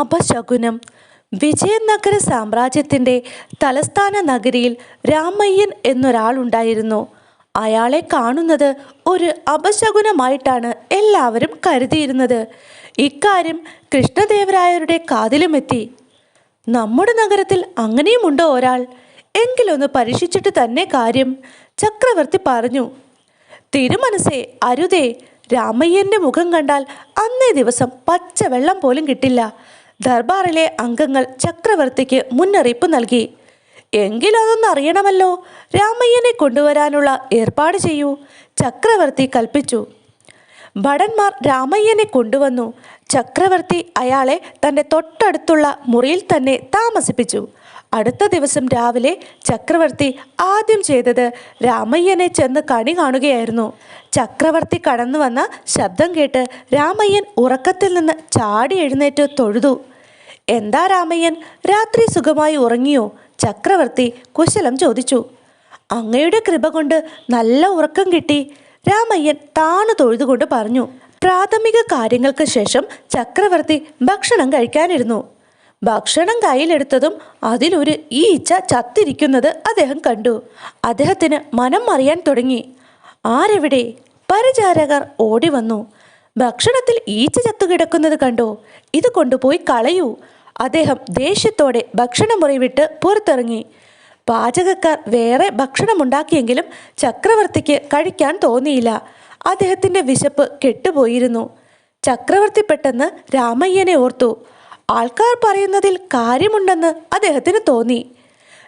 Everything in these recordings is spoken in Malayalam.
അപശകുനം. വിജയനഗര സാമ്രാജ്യത്തിന്റെ തലസ്ഥാന നഗരിയിൽ രാമയ്യൻ എന്നൊരാളുണ്ടായിരുന്നു. അയാളെ കാണുന്നത് ഒരു അപശകുനമായിട്ടാണ് എല്ലാവരും കരുതിയിരുന്നത്. ഇക്കാര്യം കൃഷ്ണദേവരായരുടെ കാതിലുമെത്തി. നമ്മുടെ നഗരത്തിൽ അങ്ങനെയുമുണ്ടോ ഒരാൾ? എങ്കിലൊന്ന് പരീക്ഷിച്ചിട്ട് തന്നെ കാര്യം ചക്രവർത്തി പറഞ്ഞു. തിരുമനസേ അരുതേ രാമയ്യന്റെ മുഖം കണ്ടാൽ അന്നേ ദിവസം പച്ചവെള്ളം പോലും കിട്ടില്ല. ദർബാറിലെ അംഗങ്ങൾ ചക്രവർത്തിക്ക് മുന്നറിയിപ്പ് നൽകി. എങ്കിലതൊന്ന് അറിയണമല്ലോ. രാമയ്യനെ കൊണ്ടുവരാനുള്ള ഏർപ്പാട് ചെയ്യൂ ചക്രവർത്തി കൽപ്പിച്ചു. ഭടന്മാർ രാമയ്യനെ കൊണ്ടുവന്നു. ചക്രവർത്തി അയാളെ തന്റെ തൊട്ടടുത്തുള്ള മുറിയിൽ തന്നെ താമസിപ്പിച്ചു. അടുത്ത ദിവസം രാവിലെ ചക്രവർത്തി ആദ്യം ചെയ്തത് രാമയ്യനെ ചെന്ന് കണി കാണുകയായിരുന്നു. ചക്രവർത്തി കടന്നു വന്ന ശബ്ദം കേട്ട് രാമയ്യൻ ഉറക്കത്തിൽ നിന്ന് ചാടി എഴുന്നേറ്റ് തൊഴുതു. എന്താ രാമയ്യൻ? രാത്രി സുഖമായി ഉറങ്ങിയോ? ചക്രവർത്തി കുശലം ചോദിച്ചു. അങ്ങയുടെ കൃപ കൊണ്ട് നല്ല ഉറക്കം കിട്ടി. രാമയ്യൻ താണു തൊഴുതുകൊണ്ട് പറഞ്ഞു. പ്രാഥമിക കാര്യങ്ങൾക്ക് ശേഷം ചക്രവർത്തി ഭക്ഷണം കഴിക്കാനിരുന്നു. ഭക്ഷണം കയ്യിലെടുത്തതും അതിലൊരു ഈച്ച ചത്തിരിക്കുന്നത് അദ്ദേഹം കണ്ടു. അദ്ദേഹത്തിന് മനം മറിയാൻ തുടങ്ങി. ആരെവിടെ? പരിചാരകർ ഓടി വന്നു. ഭക്ഷണത്തിൽ ഈച്ച ചത്തുകിടക്കുന്നത് കണ്ടോ? ഇത് കൊണ്ടുപോയി കളയൂ. അദ്ദേഹം ദേഷ്യത്തോടെ ഭക്ഷണമുറി വിട്ട് പുറത്തിറങ്ങി. പാചകക്കാർ വേറെ ഭക്ഷണമുണ്ടാക്കിയെങ്കിലും ചക്രവർത്തിക്ക് കഴിക്കാൻ തോന്നിയില്ല. അദ്ദേഹത്തിന്റെ വിശപ്പ് കെട്ടുപോയിരുന്നു. ചക്രവർത്തി പെട്ടെന്ന് രാമയ്യനെ ഓർത്തു. ആൾക്കാർ പറയുന്നതിൽ കാര്യമുണ്ടെന്ന് അദ്ദേഹത്തിന് തോന്നി.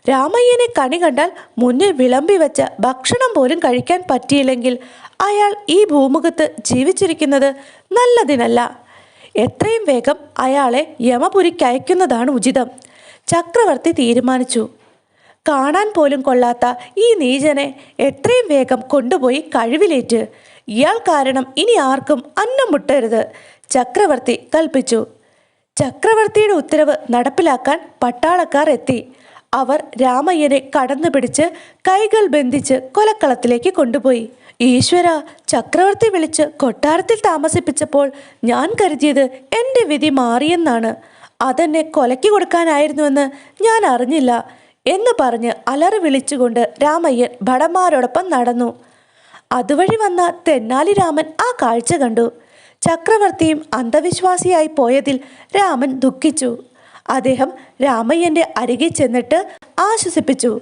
രാമയ്യനെ കണി കണ്ടാൽ മുന്നിൽ വിളമ്പി വെച്ച ഭക്ഷണം പോലും കഴിക്കാൻ പറ്റിയില്ലെങ്കിൽ അയാൾ ഈ ഭൂമുഖത്ത് ജീവിച്ചിരിക്കുന്നത് നല്ലതിനല്ല. എത്രയും വേഗം അയാളെ യമപുരിക്കയക്കുന്നതാണ് ഉചിതം. ചക്രവർത്തി തീരുമാനിച്ചു. കാണാൻ പോലും കൊള്ളാത്ത ഈ നീചനെ എത്രയും വേഗം കൊണ്ടുപോയി കഴിവിലേറ്റ്. ഇയാൾ കാരണം ഇനി ആർക്കും അന്നം മുട്ടരുത് ചക്രവർത്തി കൽപ്പിച്ചു. ചക്രവർത്തിയുടെ ഉത്തരവ് നടപ്പിലാക്കാൻ പട്ടാളക്കാർ എത്തി. അവർ രാമയ്യനെ കടന്നു പിടിച്ച് കൈകൾ ബന്ധിച്ച് കൊലക്കളത്തിലേക്ക് കൊണ്ടുപോയി. ഈശ്വര ചക്രവർത്തി വിളിച്ച് കൊട്ടാരത്തിൽ താമസിപ്പിച്ചപ്പോൾ ഞാൻ കരുതിയത് എന്റെ വിധി മാറിയെന്നാണ്. അതെന്നെ കൊലയ്ക്ക് കൊടുക്കാനായിരുന്നുവെന്ന് ഞാൻ അറിഞ്ഞില്ല എന്ന് പറഞ്ഞ് അലറി വിളിച്ചുകൊണ്ട് രാമയ്യൻ ഭടന്മാരോടൊപ്പം നടന്നു. അതുവഴി വന്ന തെന്നാലി രാമൻ ആ കാഴ്ച കണ്ടു. ചക്രവർത്തിയും അന്ധവിശ്വാസിയായി പോയതിൽ രാമൻ ദുഃഖിച്ചു. അദ്ദേഹം രാമയ്യന്റെ അരികെ ചെന്നിട്ട് ആശ്വസിപ്പിച്ചു.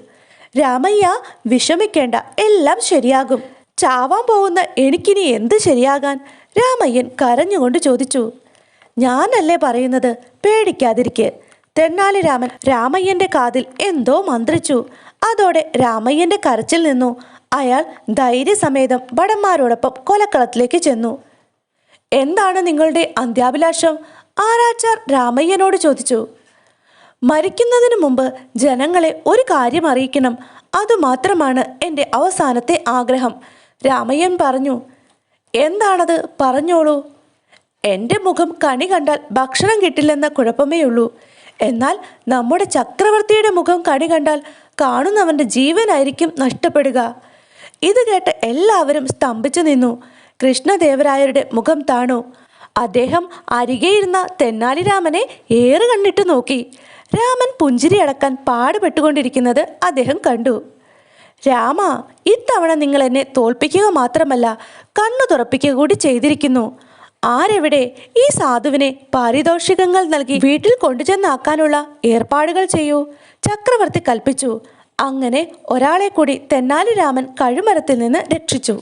രാമയ്യ വിഷമിക്കേണ്ട എല്ലാം ശരിയാകും. ചാവാൻ പോകുന്ന എനിക്കിനി എന്ത് ശരിയാകാൻ? രാമയ്യൻ കരഞ്ഞുകൊണ്ട് ചോദിച്ചു. ഞാനല്ലേ പറയുന്നത്? പേടിക്കാതിരിക്കെ. തെന്നാലി രാമൻ രാമയ്യന്റെ കാതിൽ എന്തോ മന്ത്രിച്ചു. അതോടെ രാമയ്യന്റെ കരച്ചിൽ നിന്നു. അയാൾ ധൈര്യസമേതം ഭടന്മാരോടൊപ്പം കൊലക്കളത്തിലേക്ക് ചെന്നു. എന്താണ് നിങ്ങളുടെ അന്ത്യാഭിലാഷം? ആരാച്ചാർ രാമയ്യനോട് ചോദിച്ചു മരിക്കുന്നതിന് മുമ്പ് ജനങ്ങളെ ഒരു കാര്യം അറിയിക്കണം. അതുമാത്രമാണ് എന്റെ അവസാനത്തെ ആഗ്രഹം. രാമയ്യൻ പറഞ്ഞു എന്താണത്? പറഞ്ഞോളൂ. എന്റെ മുഖം കണി കണ്ടാൽ ഭക്ഷണം കിട്ടില്ലെന്ന കുഴപ്പമേ ഉള്ളൂ എന്നാൽ നമ്മുടെ ചക്രവർത്തിയുടെ മുഖം കണി കണ്ടാൽ കാണുന്നവന്റെ ജീവനായിരിക്കും നഷ്ടപ്പെടുക. ഇത് കേട്ട് എല്ലാവരും സ്തംഭിച്ചു നിന്നു. കൃഷ്ണദേവരായരുടെ മുഖം താണു. അദ്ദേഹം അരികെയിരുന്ന തെന്നാലിരാമനെ ഏറെ കണ്ടിട്ട് നോക്കി. രാമൻ പുഞ്ചിരി അടക്കാൻ പാടുപെട്ടുകൊണ്ടിരിക്കുന്നത് അദ്ദേഹം കണ്ടു. രാമ ഇത്തവണ നിങ്ങൾ എന്നെ തോൽപ്പിക്കുക മാത്രമല്ല കണ്ണു തുറപ്പിക്കുക കൂടി ചെയ്തിരിക്കുന്നു. ആരെവിടെ ഈ സാധുവിനെ പാരിതോഷികങ്ങൾ നൽകി വീട്ടിൽ കൊണ്ടുചെന്നാക്കാനുള്ള ഏർപ്പാടുകൾ ചെയ്യൂ. ചക്രവർത്തി കൽപ്പിച്ചു. അങ്ങനെ ഒരാളെ കൂടി തെന്നാലി രാമൻ കഴുമരത്തിൽ നിന്ന് രക്ഷിച്ചു.